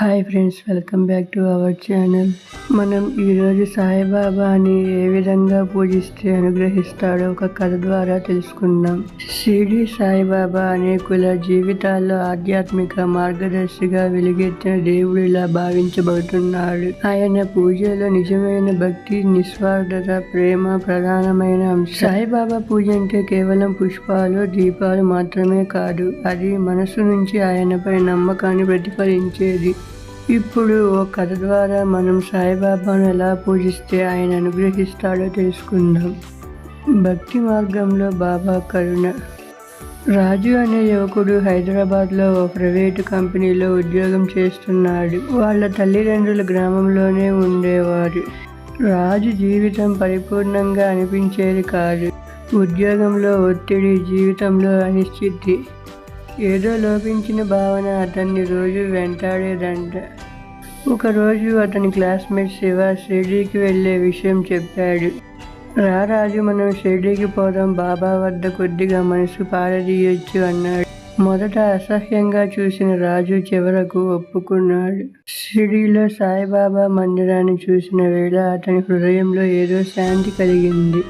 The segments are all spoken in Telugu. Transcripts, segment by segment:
Hi friends welcome back to our channel మనం ఈరోజు సాయిబాబాని ఏ విధంగా పూజిస్తే అనుగ్రహిస్తాడో ఒక కథ ద్వారా తెలుసుకుందాం. షిరిడి సాయిబాబా అనేకుల జీవితాల్లో ఆధ్యాత్మిక మార్గదర్శిగా వెలుగెత్తిన దేవుడిలా భావించబడుతున్నాడు. ఆయన పూజలో నిజమైన భక్తి నిస్వార్థత ప్రేమ ప్రధానమైన అంశం. సాయిబాబా పూజ అంటే కేవలం పుష్పాలు దీపాలు మాత్రమే కాదు అది మనసు నుంచి ఆయనపై నమ్మకాన్ని ప్రతిఫలించేది. ఇప్పుడు ఓ కథ ద్వారా మనం సాయిబాబాను ఎలా పూజిస్తే ఆయన అనుగ్రహిస్తాడో తెలుసుకుందాం. భక్తి మార్గంలో బాబా కరుణ. రాజు అనే యువకుడు హైదరాబాద్లో ఓ ప్రైవేటు కంపెనీలో ఉద్యోగం చేస్తున్నాడు. వాళ్ళ తల్లిదండ్రులు గ్రామంలోనే ఉండేవారు. రాజు జీవితం పరిపూర్ణంగా అనిపించేది కాదు. ఉద్యోగంలో ఒత్తిడి జీవితంలో అనిశ్చితి. ఏదో లోపించిన భావన అతన్ని రోజు వెంటాడేదంట. ఒకరోజు అతని క్లాస్మేట్ శివ షిర్డీకి వెళ్ళే విషయం చెప్పాడు. రారాజు మనం షిర్డీకి పోదాం బాబా వద్ద కొద్దిగా మనసు పారదీయొచ్చు అన్నాడు. మొదట అసహ్యంగా చూసిన రాజు చివరకు ఒప్పుకున్నాడు. షిరిడీలో సాయిబాబా మందిరాన్ని చూసిన వేళ అతని హృదయంలో ఏదో శాంతి కలిగింది.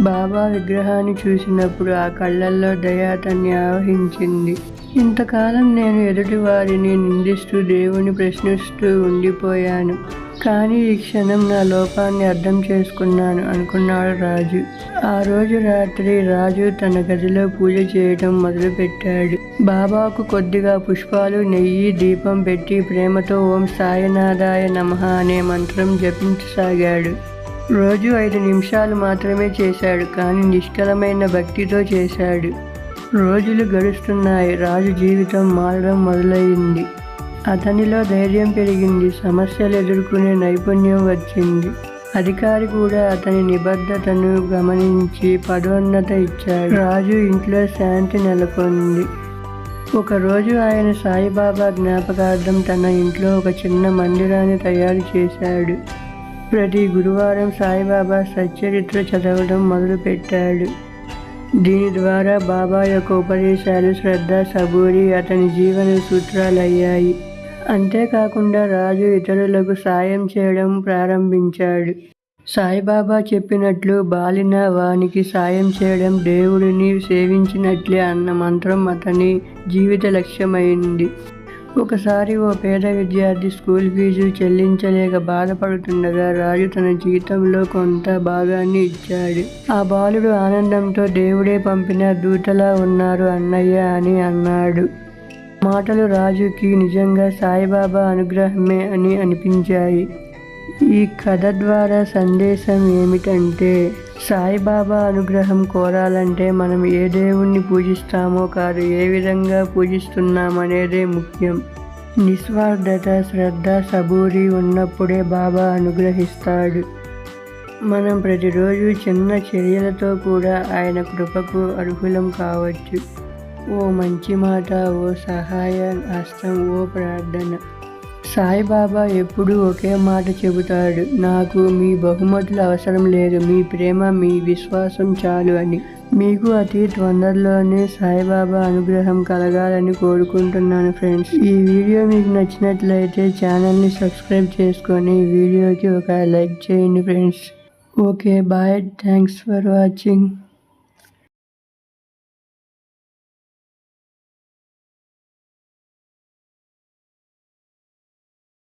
బాబా విగ్రహాన్ని చూసినప్పుడు ఆ కళ్ళల్లో దయాతన్ని ఆవహించింది. ఇంతకాలం నేను ఎదుటి వారిని నిందిస్తూ దేవుని ప్రశ్నిస్తూ ఉండిపోయాను. కానీ ఈ క్షణం నా లోపాన్ని అర్థం చేసుకున్నాను అనుకున్నాడు రాజు. ఆ రోజు రాత్రి రాజు తన గదిలో పూజ చేయడం మొదలుపెట్టాడు. బాబాకు కొద్దిగా పుష్పాలు నెయ్యి దీపం పెట్టి ప్రేమతో ఓం సాయినాథాయ నమః అనే మంత్రం జపించసాగాడు. రోజు ఐదు నిమిషాలు మాత్రమే చేశాడు కానీ నిష్కలమైన భక్తితో చేశాడు. రోజులు గడుస్తున్నాయి రాజు జీవితం మారడం మొదలైంది. అతనిలో ధైర్యం పెరిగింది సమస్యలు ఎదుర్కొనే నైపుణ్యం వచ్చింది. అధికారి కూడా అతని నిబద్ధతను గమనించి పదోన్నత ఇచ్చాడు. రాజు ఇంట్లో శాంతి నెలకొంది. ఒకరోజు ఆయన సాయిబాబా జ్ఞాపకార్థం తన ఇంట్లో ఒక చిన్న మందిరాన్ని తయారు చేశాడు. ప్రతి గురువారం సాయిబాబా సచ్చరిత్ర చదవడం మొదలుపెట్టాడు. దీని ద్వారా బాబా యొక్క ఉపదేశాలు శ్రద్ధ సబూరి అతని జీవన సూత్రాలు అయ్యాయి అంతేకాకుండా రాజు ఇతరులకు సాయం చేయడం ప్రారంభించాడు. సాయిబాబా చెప్పినట్లు బాలిన వానికి సాయం చేయడం దేవుడిని సేవించినట్లే అన్న మంత్రం అతని జీవిత లక్ష్యమైంది. ఒకసారి ఓ పేద విద్యార్థి స్కూల్ ఫీజు చెల్లించలేక బాధపడుతుండగా రాజు తన జీతంలో కొంత భాగాన్ని ఇచ్చాడు. ఆ బాలుడు ఆనందంతో దేవుడే పంపిన దూతలా ఉన్నారు అన్నయ్య అని అన్నాడు. మాటలు రాజుకి నిజంగా సాయిబాబా అనుగ్రహమే అని అనిపించాయి. ఈ కథ ద్వారా సందేశం ఏమిటంటే సాయిబాబా అనుగ్రహం కోరాలంటే మనం ఏ దేవుణ్ణి పూజిస్తామో కాదు ఏ విధంగా పూజిస్తున్నామనేదే ముఖ్యం. నిస్వార్థత శ్రద్ధ సబూరి ఉన్నప్పుడే బాబా అనుగ్రహిస్తాడు. మనం ప్రతిరోజు చిన్న చర్యలతో కూడా ఆయన కృపకు అర్హులం కావచ్చు. ఓ మంచి మాట ఓ సహాయ హస్తం ఓ ప్రార్థన. సాయిబాబా ఎప్పుడూ ఒకే మాట చెబుతాడు. నాకు మీ బహుమతులు అవసరం లేదు. మీ ప్రేమ మీ విశ్వాసం చాలు అని. మీకు అతి తొందరలోనే సాయిబాబా అనుగ్రహం కలగాలని కోరుకుంటున్నాను ఫ్రెండ్స్. ఈ వీడియో మీకు నచ్చినట్లయితే ఛానల్ని సబ్స్క్రైబ్ చేసుకొని వీడియోకి ఒక లైక్ చేయండి friends. Okay bye. Thanks for watching.